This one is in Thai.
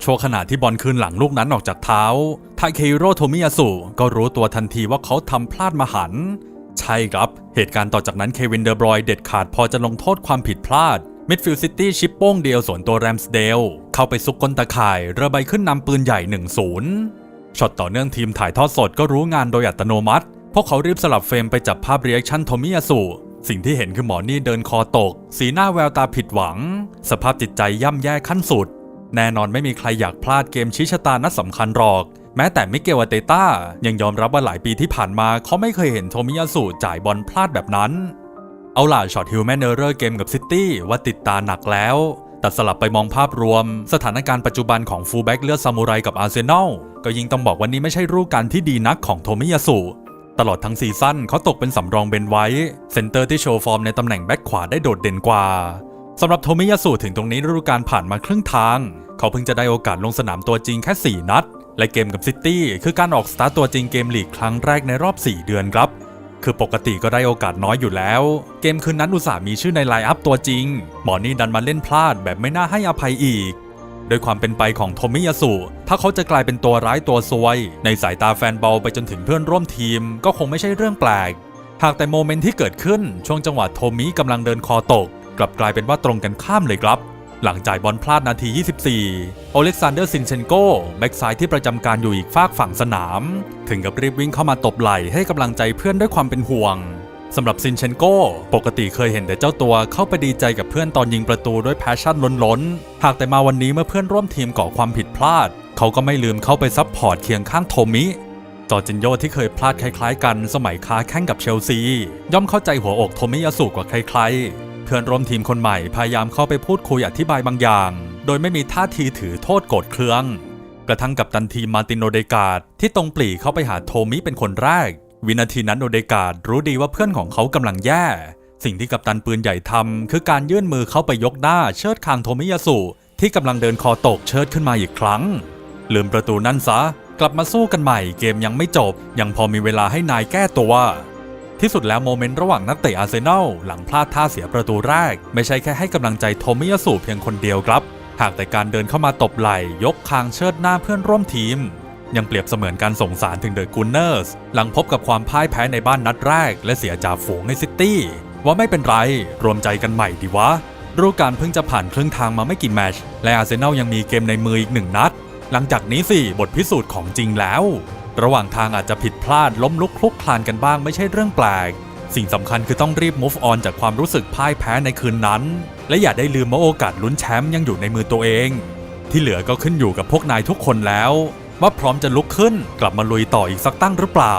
โชว์ขณะที่บอลคืนหลังลูกนั้นออกจากเท้าทาเคฮิโรโทมิยาสุก็รู้ตัวทันทีว่าเขาทำพลาดมหัน ใช่ครับ เหตุการณ์ต่อจากนั้นเควินเดอร์บรอยเด็ดขาดพอจะลงโทษความผิดพลาดมิดฟิลด์ซิตี้ชิปโป้งเดียวสวนตัวแรมสเดล เข้าไปซุกก้นตะข่ายระบายขึ้นนำปืนใหญ่ 1-0 ช็อตต่อเนื่องทีมถ่ายทอดสดก็รู้งานโดยอัตโนมัติ พวกเขารีบสลับเฟรมไปจับภาพเรีแอคชั่นโทมิยาสุสิ่งที่เห็นคือหมอนี่เดินคอตก สีหน้าแววตาผิดหวัง สภาพจิตใจย่ำแย่ขั้นสุด แน่นอนไม่มีใครอยากพลาดเกมชี้ชะตานัดสำคัญหรอก แม้แต่มิเกลอาเตต้ายังยอมรับว่าหลายปีที่ผ่านมาเขาไม่เคยเห็นโทมิยาสุจ่ายบอลพลาดแบบนั้น เอาล่ะช็อตฮิวแมนเนอร์เกมกับซิตี้ว่าติดตาหนักแล้วแต่สลับไปมองภาพรวม สถานการณ์ปัจจุบันของฟูลแบ็กเลือดซามูไรกับอาร์เซนอลก็ยิ่งต้องบอกว่านี้ไม่ใช่รูปการที่ดีนักของโทมิยาสุตลอดทั้งซีซั่นเขาตกเป็นสำรองเบนไว้ เซนเตอร์ที่โชว์ฟอร์มในตำแหน่งแบ็กขวาได้โดดเด่นกว่าสำหรับโทมิยาสุถึงตรงนี้ฤดูกาลผ่านมาครึ่งทาง เขาเพิ่งจะได้โอกาสลงสนามตัวจริงแค่ 4 นัด และเกมกับซิตี้คือการออกสตาร์ตตัวจริงเกมลีกครั้งแรกในรอบ 4 เดือนครับ คือปกติก็ได้โอกาสน้อยอยู่แล้ว เกมคืนนั้นอุตส่าห์มีชื่อในไลน์อัพตัวจริง หมอนี่ดันมาเล่นพลาดแบบไม่น่าให้อภัยอีก โดยความเป็นไปของโทมิยาสุถ้าเขาจะกลายเป็นตัวร้ายตัวซวย ในสายตาแฟนบอลไปจนถึงเพื่อนร่วมทีม ก็คงไม่ใช่เรื่องแปลก หากแต่โมเมนต์ที่เกิดขึ้นช่วงจังหวะโทมิกำลังเดินคอตก กลับกลายเป็นว่าตรงกันข้ามเลยครับ หลังจ่ายบอลพลาดนาที 24 โอเล็กซานเดอร์ซินเชนโกแบ็กซ้ายที่ประจำการอยู่อีกฝากฝั่งสนาม ถึงกับรีบวิ่งเข้ามาตบไหล่ให้กำลังใจเพื่อนด้วยความเป็นห่วงสำหรับซินเชนโกปกติเคยเห็นแต่เจ้าตัวเข้าไปดีใจกับเพื่อนตอนยิงประตูด้วยแพชชั่นล้นๆ หากแต่มาวันนี้เมื่อเพื่อนร่วมทีมก่อความผิดพลาด เขาก็ไม่ลืมเข้าไปซับพอร์ตเคียงข้างโทมิจอจินโยที่เคยพลาดคล้ายๆ กันสมัยค้าแข่งกับเชลซี ย่อมเข้าใจหัวอกโทมิยาสุกว่าใครๆ เพื่อนร่วมทีมคนใหม่พยายามเข้าไปพูดคุยอธิบายบางอย่าง โดยไม่มีท่าทีถือโทษโกรธเคือง กระทั่งกับตันทีมาร์ตินโอเดกาดที่ตรงปลีเข้าไปหาโทมิเป็นคนแรก วินาทีนั้นโอเดกาดรู้ดีว่าเพื่อนของเขากำลังแย่ สิ่งที่กัปตันปืนใหญ่ทำคือการยื่นมือเข้าไปยกหน้าเชิดคางโทมิยาสุที่กำลังเดินคอตกเชิดขึ้นมาอีกครั้ง ลืมประตูนั่นซะ กลับมาสู้กันใหม่เกมยังไม่จบ ยังพอมีเวลาให้นายแก้ตัว ที่สุดแล้วโมเมนต์ระหว่างนักเตะอาร์เซนอลหลังพลาดท่าเสียประตูแรก ไม่ใช่แค่ให้กำลังใจโทมิยาสุเพียงคนเดียวครับ หากแต่การเดินเข้ามาตบไหล่ยกคางเชิดหน้าเพื่อนร่วมทีม ยังเปรียบเสมือนการส่งสารถึงเดอะกูนเนอร์สหลังพบกับความพ่ายแพ้ในบ้านนัดแรก และเสียจ่าฝูงในซิตี้ว่าไม่เป็นไรรวมใจกันใหม่ดีวะฤดูกาลเพิ่งจะผ่านครึ่งทางมาไม่กี่แมชและอาร์เซนอลยังมีเกมในมืออีกหนึ่งนัด หลังจากนี้สิบทพิสูจน์ของจริงแล้ว ระหว่างทางอาจจะผิดพลาดล้มลุกคลุกคลานกันบ้างไม่ใช่เรื่องแปลก สิ่งสำคัญคือต้องรีบ move on จากความรู้สึกพ่ายแพ้ในคืนนั้น และอย่าได้ลืมว่าโอกาสลุ้นแชมป์ยังอยู่ในมือตัวเอง ที่เหลือก็ขึ้นอยู่กับพวกนายทุกคนแล้ว ว่าพร้อมจะลุกขึ้นกลับมาลุยต่ออีกสักตั้งหรือเปล่า